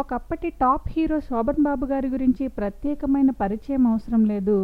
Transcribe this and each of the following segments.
ఒకప్పటి top hero Shobhan బాబు గారి గురించి ప్రత్యేకమైన పరిచయం అవసరం లేదు.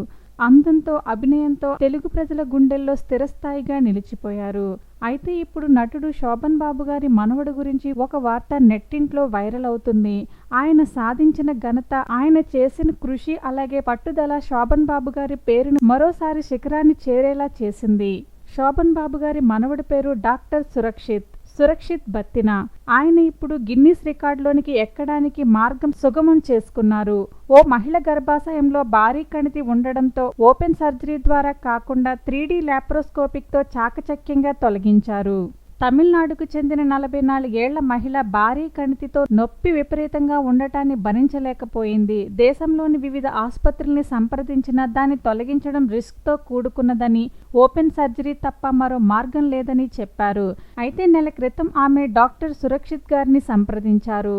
అందంతో అభినయంతో తెలుగు ప్రజల గుండెల్లో స్థిరస్థాయిగా నిలిచిపోయారు. అయితే ఇప్పుడు నటుడు శోభన్ బాబు గారి మనవడు గురించి ఒక వార్త నెట్టింట్లో వైరల్ అవుతుంది. ఆయన సాధించిన ఘనత ఆయన చేసిన కృషి అలాగే పట్టుదల శోభన్ బాబు గారి పేరును మరోసారి శిఖరాన్ని చేరేలా చేసింది. శోభన్ బాబు గారి మనవడి పేరు డాక్టర్ సురక్షిత్. సురక్షిత్ బత్తిన. ఆయన ఇప్పుడు గిన్నీస్ రికార్డులోనికి ఎక్కడానికి మార్గం సుగమం చేసుకున్నారు. ఓ మహిళ గర్భాశయంలో భారీ కణితి ఉండడంతో ఓపెన్ సర్జరీ ద్వారా కాకుండా త్రీ డి ల్యాప్రోస్కోపిక్తో చాకచక్యంగా తొలగించారు. తమిళనాడుకు చెందిన నలభై నాలుగేళ్ళ మహిళ భారీ కణితితో నొప్పి విపరీతంగా ఉండటాన్ని భరించలేకపోయింది. దేశంలోని వివిధ ఆసుపత్రుల్ని సంప్రదించిన దాన్ని తొలగించడం రిస్క్తో కూడుకున్నదని ఓపెన్ సర్జరీ తప్ప మరో మార్గం లేదని చెప్పారు. అయితే నెల క్రితం ఆమె డాక్టర్ సురక్షిత్ గారిని సంప్రదించారు.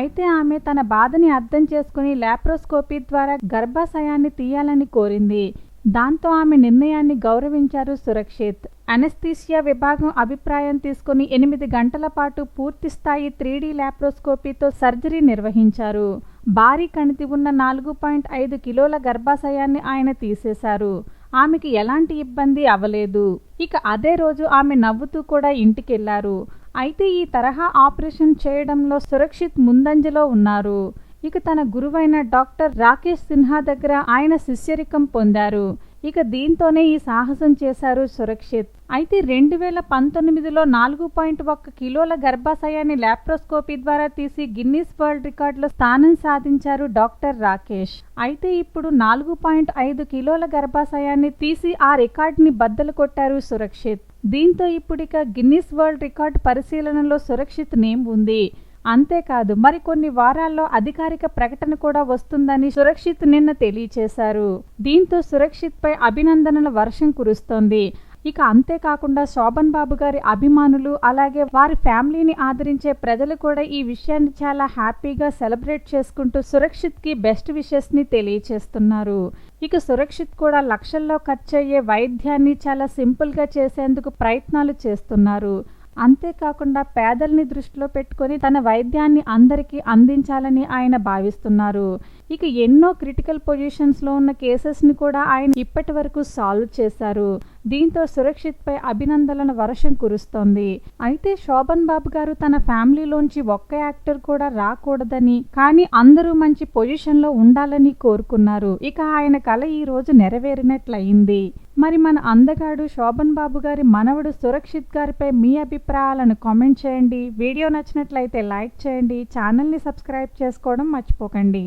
అయితే ఆమె తన బాధని అర్థం చేసుకుని ల్యాప్రోస్కోపీ ద్వారా గర్భాశయాన్ని తీయాలని కోరింది. దాంతో ఆమె నిర్ణయాన్ని గౌరవించారు సురక్షిత్. అనస్థీసియా విభాగం అభిప్రాయం తీసుకుని ఎనిమిది గంటల పాటు పూర్తిస్థాయి త్రీడీ ల్యాప్రోస్కోపీతో సర్జరీ నిర్వహించారు భారీ కణితి ఉన్న నాలుగు పాయింట్ ఐదు కిలోల గర్భాశయాన్ని ఆయన తీసేశారు ఆమెకి ఎలాంటి ఇబ్బంది అవ్వలేదు ఇక అదే రోజు ఆమె నవ్వుతూ కూడా ఇంటికెళ్ళారు అయితే ఈ తరహా ఆపరేషన్ చేయడంలో సురక్షిత్ ముందంజలో ఉన్నారు ఇక తన గురువైన డాక్టర్ రాకేష్ సిన్హా దగ్గర ఆయన శిష్యరికం పొందారు ఇక దీంతోనే ఈ సాహసం చేశారు సురక్షిత్. అయితే రెండు వేల పంతొమ్మిదిలో నాలుగు పాయింట్ ఒక్క కిలోల గర్భాశయాన్ని ల్యాప్రోస్కోపీ ద్వారా తీసి గిన్నీస్ వరల్డ్ రికార్డులో స్థానం సాధించారు డాక్టర్ రాకేష్. అయితే ఇప్పుడు నాలుగు పాయింట్ ఐదు కిలోల గర్భాశయాన్ని తీసి ఆ రికార్డుని బద్దలు కొట్టారు సురక్షిత్. దీంతో ఇప్పుడిక గిన్నీస్ వరల్డ్ రికార్డ్ పరిశీలనలో సురక్షిత్ నేమ్ ఉంది. అంతేకాదు మరికొన్ని వారాల్లో అధికారిక ప్రకటన కూడా వస్తుందని సురక్షిత్ నిన్న తెలియచేశారు. దీంతో సురక్షిత్ పై అభినందనల వర్షం కురుస్తోంది. ఇక అంతేకాకుండా శోభన్ బాబు గారి అభిమానులు అలాగే వారి ఫ్యామిలీని ఆదరించే ప్రజలు కూడా ఈ విషయాన్ని చాలా హ్యాపీగా సెలబ్రేట్ చేసుకుంటూ సురక్షిత్కి బెస్ట్ విషెస్ని తెలియచేస్తున్నారు. ఇక సురక్షిత్ కూడా లక్షల్లో ఖర్చయ్యే వైద్యాన్ని చాలా సింపుల్గా చేసేందుకు ప్రయత్నాలు చేస్తున్నారు. అంతేకాకుండా పేదల్ని దృష్టిలో పెట్టుకొని తన వైద్యాన్ని అందరికీ అందించాలని ఆయన భావిస్తున్నారు. ఇక ఎన్నో క్రిటికల్ పొజిషన్స్లో ఉన్న కేసెస్ని కూడా ఆయన ఇప్పటి వరకు సాల్వ్ చేశారు. దీంతో సురక్షిత్పై అభినందనలను అభినందనల వర్షం కురుస్తోంది. అయితే శోభన్ బాబు గారు తన ఫ్యామిలీలోంచి ఒక్క యాక్టర్ కూడా రాకూడదని కానీ అందరూ మంచి పొజిషన్లో ఉండాలని కోరుకున్నారు. ఇక ఆయన కళ ఈ రోజు నెరవేరినట్లయింది. మరి మన అందగాడు శోభన్ బాబు గారి మనవడు సురక్షిత్ గారిపై మీ అభిప్రాయాలను కామెంట్ చేయండి. వీడియో నచ్చినట్లయితే లైక్ చేయండి. ఛానల్ని సబ్స్క్రైబ్ చేసుకోవడం మర్చిపోకండి.